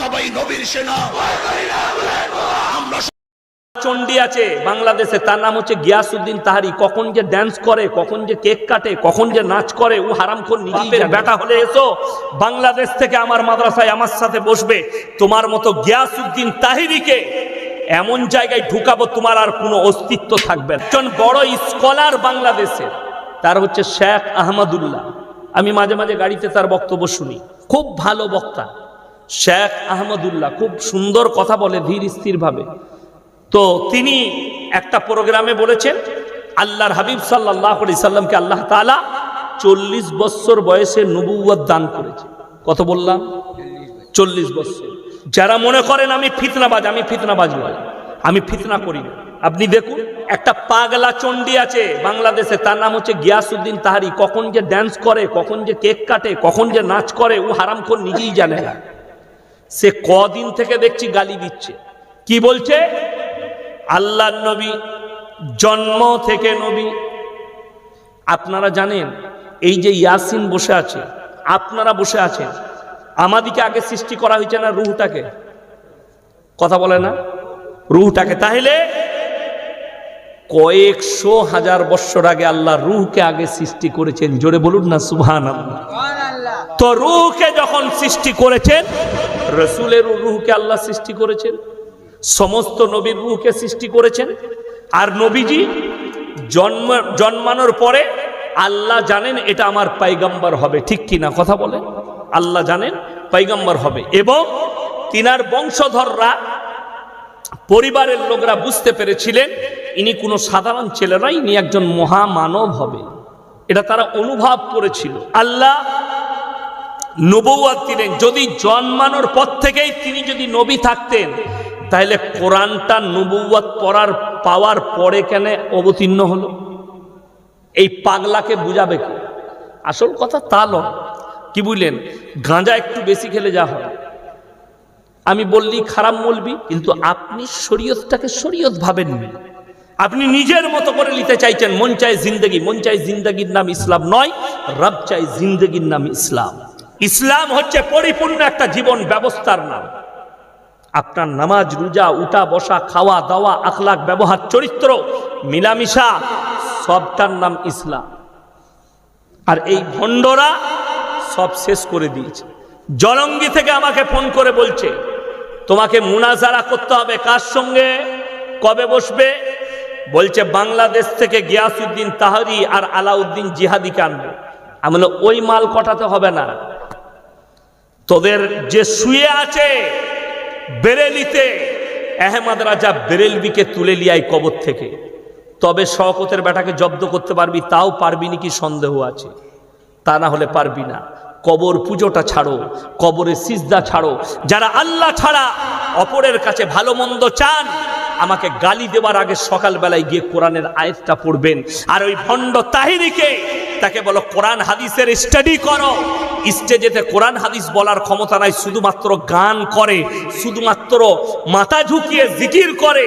সবাই নবীর সেনা। আমরা চণ্ডী আছে বাংলাদেশে তার নাম হচ্ছে গিয়াসউদ্দিন তাহারি। কখন যে ড্যান্স করে কখন যে কেক কাটে কখন যে নাচ করে ও হারাম করে নিজের বেটা হলে এসো বাংলাদেশ থেকে আমার মাদ্রাসায় আমার সাথে বসবে। তোমার মতো গিয়াসউদ্দিন তাহিরিকে এমন জায়গায় ঢুকাবো তোমার আর কোনো অস্তিত্ব থাকবে না। একজন বড় স্কলার বাংলাদেশে তার হচ্ছে শেখ আহমদুল্লাহ। আমি মাঝে মাঝে গাড়িতে তার বক্তব্য শুনি। খুব ভালো বক্তা। শেখ আহমদুল্লাহ খুব সুন্দর কথা বলে ধীর স্থির ভাবে তো তিনি একটা প্রোগ্রামে বলেছেন, আল্লাহর হাবিব সাল্লাহ সাল্লামকে আল্লাহ তালা চল্লিশ বৎসর বয়সে নবুয়াদ দান করেছে। কত বললাম? চল্লিশ বৎসর যারা মনে করেন আমি ফিতনাবাজ আমি ফিতনাবাজ নয় আমি ফিতনা করি না। আপনি দেখুন, একটা পাগলা চণ্ডী আছে বাংলাদেশে, তার নাম হচ্ছে গিয়াসউদ্দিন তাহারি। কখন যে ড্যান্স করে, কখন যে কেক কাটে, কখন যে নাচ করে, ও হারাম করে নিজেই জানে না। সে কদিন থেকে দেখছি গালি দিচ্ছে। কি বলছে? আল্লাহ নবী, জন্ম থেকে নবী। আপনারা জানেন, এই যে ইয়াসিন বসে আছে, আপনারা বসে আছেন, আমাদিকে আগে সৃষ্টি করা হয়েছে না রুহটাকে? কথা বলে না? রুহটাকে। তাহলে কয়েকশো হাজার বৎসর আগে আল্লাহ রুহকে আগে সৃষ্টি করেছেন। জোরে বলুন না সুবহান আল্লাহ তো রুহকে যখন সৃষ্টি করেছেন, রসুলের রুহকে আল্লাহ সৃষ্টি করেছেন, সমস্ত নবীর রুহকে সৃষ্টি করেছেন, আর নবীজি জন্ম, জন্মানোর পরে আল্লাহ জানেন এটা আমার পাইগাম্বার হবে, ঠিক কি না কথা বলে আল্লাহ জানেন পাইগাম্বার হবে। এবং তিনার বংশধররা, পরিবারের লোকরা বুঝতে পেরেছিলেন, ইনি কোনো সাধারণ ছেলে নয়, ইনি একজন মহামানব হবে। এটা তারা অনুভব করেছিল। আল্লাহ নবৌয়াত দিলেন যদি জন্মানোর পর থেকেই তিনি যদি নবী থাকতেন, তাহলে কোরআনটা নবৌয়াত পড়ার পাওয়ার পরে কেন অবতীর্ণ হলো? এই পাগলাকে বুঝাবে কি? আসল কথা তা নয়। কি বুঝলেন? গাঁজা একটু বেশি খেলে যা হয় আমি বললি খারাপ বলবি, কিন্তু আপনি শরীয়তটাকে শরীয়ত ভাবেননি আপনি নিজের মতো করে নিতে চাইছেন, মন চাই জিন্দগি। মন চাই জিন্দগির নাম ইসলাম নয়, রব চাই জিন্দগির নাম ইসলাম। ইসলাম হচ্ছে পরিপূর্ণ একটা জীবন ব্যবস্থার নাম। আপনার নামাজ, রোজা, উঠা, বসা, খাওয়া, দাওয়া আখলাক ব্যবহার, চরিত্র, মিলামিশা, সবটার নাম ইসলাম। আর এই ভণ্ডরা সব শেষ করে দিয়েছে। জলঙ্গি থেকে আমাকে ফোন করে বলছে, তোমাকে মুনাজারা করতে হবে কার সঙ্গে? কবে বসবে? বলছে, বাংলাদেশ থেকে গিয়াসউদ্দিন তাহারি আর আলাউদ্দিন জিহাদিকে আনবে। আমি ওই মাল কটাতে হবে না? তোদের যে শুয়ে আছে বেরেলিতে, আহমদ রাজা বেরেলবিকে তুলে লিয়াই কবর থেকে। তবে শওকতের বেটাকে জব্দ করতে পারবি, তাও পারবি নাকি সন্দেহ আছে? তা না হলে পারবি না। কবর পুজোটা ছাড়ো, কবরের সিজদা ছাড়ো। যারা আল্লাহ ছাড়া অপরের কাছে ভালো মন্দ চান, আমাকে গালি দেওয়ার আগে সকালবেলায় গিয়ে কোরআনের আয়াতটা পড়বেন। আর ওই ভণ্ড তাহিরিকে তাকে বলো, কোরআন হাদিসের স্টাডি করো। স্টেজেতে কোরআন হাদিস বলার ক্ষমতা নাই, শুধুমাত্র গান করে, শুধুমাত্র মাথা ঝুঁকিয়ে জিকির করে।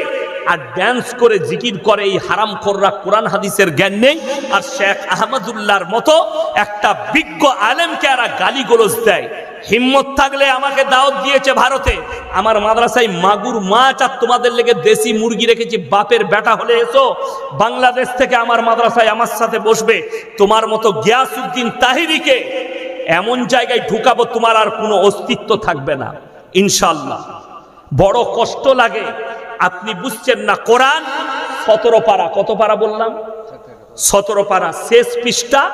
আর ড্যান্স করে জিকির করে এই হারাম খোররা কোরআন হাদিসের জ্ঞান নেই। আর শেখ আহমদুল্লাহর মতো একটা বিজ্ঞ আলেমকে এরা গালি গোলজ দেয়। হিম্মত থাকলে আমাকে দাওয়াত দিয়েছে ভারতে। আমার মাদ্রাসায় মাগুর মাছ আর তোমাদের লেগে দেশি মুরগি রেখেছি, বাপের বেটা হলে এসো। বাংলাদেশ থেকে আমার মাদ্রাসায় আমার সাথে বসবে। তোমার মতো গিয়াসউদ্দিন তাহিরিকে এমন জায়গায় ঢুকাবো তোমার আর কোনো অস্তিত্ব থাকবে না। ইনশাল্লাহ বড় কষ্ট লাগে। আপনি বুঝছেন না কোরআন? সতেরো পারা। কত পারা বললাম? সতেরো পারা। শেষ পৃষ্ঠা,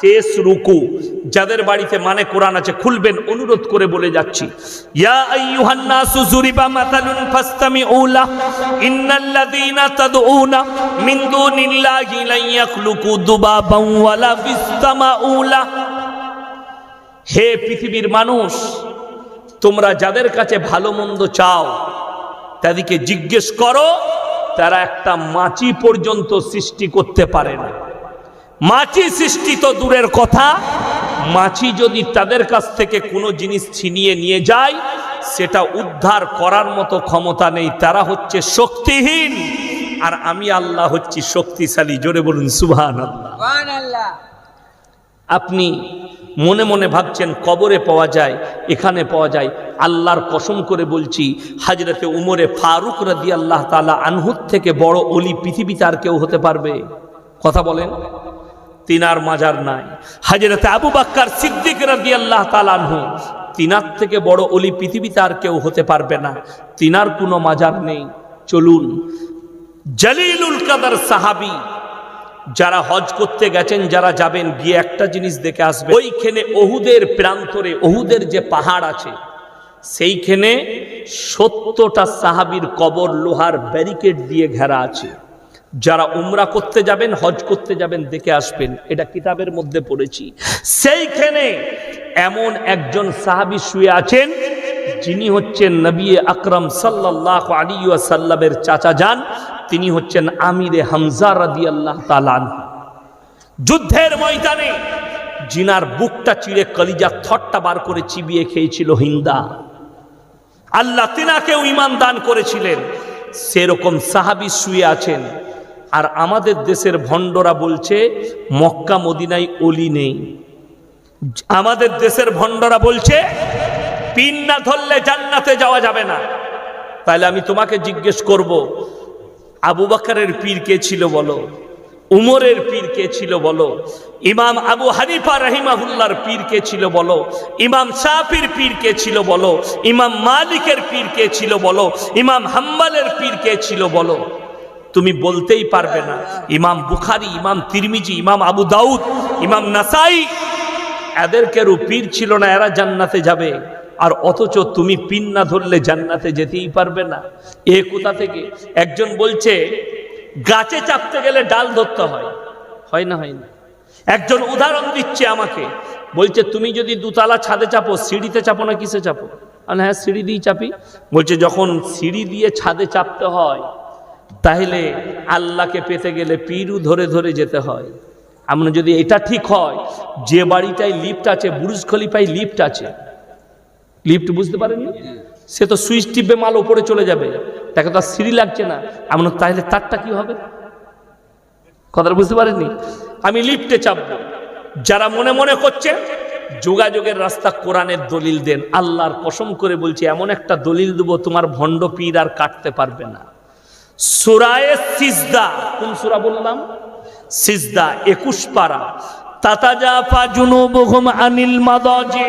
শেষ রুকু। যাদের বাড়িতে মানে কোরআন আছে, খুলবেন, অনুরোধ করে বলে যাচ্ছি। ইয়া হে পৃথিবীর মানুষ, তোমরা যাদের কাছে ভালো মন্দ চাও তাদেরকে জিজ্ঞেস করো, তারা একটা মাছি পর্যন্ত সৃষ্টি করতে পারে না। মাছি সৃষ্টি তো দূরের কথা মাছি যদি তাদের কাছ থেকে কোনো জিনিস ছিনিয়ে নিয়ে যায়, সেটা উদ্ধার করার মতো ক্ষমতা নেই। তারা হচ্ছে শক্তিহীন, আর আমি আল্লাহ হচ্ছি শক্তিশালী। জোরে বলুন সুবহান আল্লাহ আপনি মনে মনে ভাবছেন কবরে পাওয়া যায়, এখানে পাওয়া যায়। আল্লাহর কসম করে বলছি, হাজরতে উমরে ফারুক রাদি আল্লাহ তালা আনহুত থেকে বড় অলি পৃথিবীতে আর কেউ হতে পারবে? কথা বলেন। তিনার মাজার নাই। হাজরতে আবু বাক্কার সিদ্দিক রাদি আল্লাহ তালানহু তিনার থেকে বড় অলি পৃথিবীতে আর কেউ হতে পারবে না। তিনার কোনো মাজার নেই। চলুন। জলিলুল কাদার সাহাবি যারা হজ করতে গেছেন, যারা যাবেন, গিয়ে একটা জিনিস দেখে আসবে। ওইখানে অহুদের প্রান্তরে, অহুদের যে পাহাড় আছে, সেইখানে সত্তরটা সাহাবির কবর, লোহার ব্যারিকেড দিয়ে ঘেরা আছে। যারা উমরা করতে যাবেন, হজ করতে যাবেন, দেখে আসবেন। এটা কিতাবের মধ্যে পড়েছি। সেইখানে এমন একজন সাহাবি শুয়ে আছেন, যিনি হচ্ছেন নবী আকরম সাল্লাহ আলী সাল্লামের চাচা যান। তিনি হচ্ছেন আমিরে হামজা রাদি আল্লাহ তালান যুদ্ধের ময়দানে জিনার বুকটা চিড়ে কলিজা থটটা বার করে চিবিয়ে খেয়েছিল হিন্দা। আল্লাহ তিনাকেও ইমান দান করেছিলেন। সেরকম সাহাবি শুয়ে আছেন। আর আমাদের দেশের ভণ্ডরা বলছে, মক্কা মদিনায় অলি নেই। আমাদের দেশের ভণ্ডরা বলছে, পিন না ধরলে জান্নাতে যাওয়া যাবে না। তাহলে আমি তোমাকে জিজ্ঞেস করব আবু বাকারের পীর কে ছিল বলো? উমরের পীর কে ছিল বলো? ইমাম আবু হানিফা রহিমাহুল্লার পীর কে ছিল বলো? ইমাম শাফির পীর কে ছিল বলো? ইমাম মালিকের পীর কে ছিল বলো? ইমাম হাম্বালের পীর কে ছিল বলো? তুমি বলতেই পারবে না। ইমাম বুখারি, ইমাম তিরমিজি, ইমাম আবু দাউদ, ইমাম নাসাই এদের কেউ পীর ছিল না, এরা জান্নাতে যাবে। আর অথচ তুমি পিন না ধরলে জান্নাতে যেতেই পারবে না। এ কোথা থেকে? একজন বলছে, গাছে চাপতে গেলে ডাল ধরতে হয়। হয় না হয় না। একজন উদাহরণ দিচ্ছে আমাকে। বলছে, তুমি যদি দুতলা ছাদে চাপো, সিঁড়িতে চাপো না কিসে চাপো? আর হ্যাঁ সিঁড়ি দিয়ে চাপি। বলছে, যখন সিঁড়ি দিয়ে ছাদে চাপতে হয়, তাহলে আল্লাহকে পেতে গেলে পিরু ধরে ধরে যেতে হয়। আমরা যদি এটা ঠিক হয়, যে বাড়িটায় লিফট আছে, বুরুজ খলিফায় লিফট আছে লিফট বুঝতে পারেননি সে তো সুইচ টিপে মাল ওপরে চলে যাবে। তাকে তো আর সিঁড়ি লাগছে না। এমন তাহলে তারটা কি হবে? কথাটা বুঝতে পারেননি? আমি লিফটে চাপবো। যারা মনে মনে করছে, যোগাযোগের রাস্তা কোরআনের দলিল দেন। আল্লাহর কসম করে বলছি, এমন একটা দলিল দেবো, তোমার ভণ্ড পীর আর কাটতে পারবে না। সুরায়ে সিজদা, কোন সুরা বললাম? সিজদা, একুশ পারা। তাতাজাফা জুনুবুহুম আনিল মাদাজি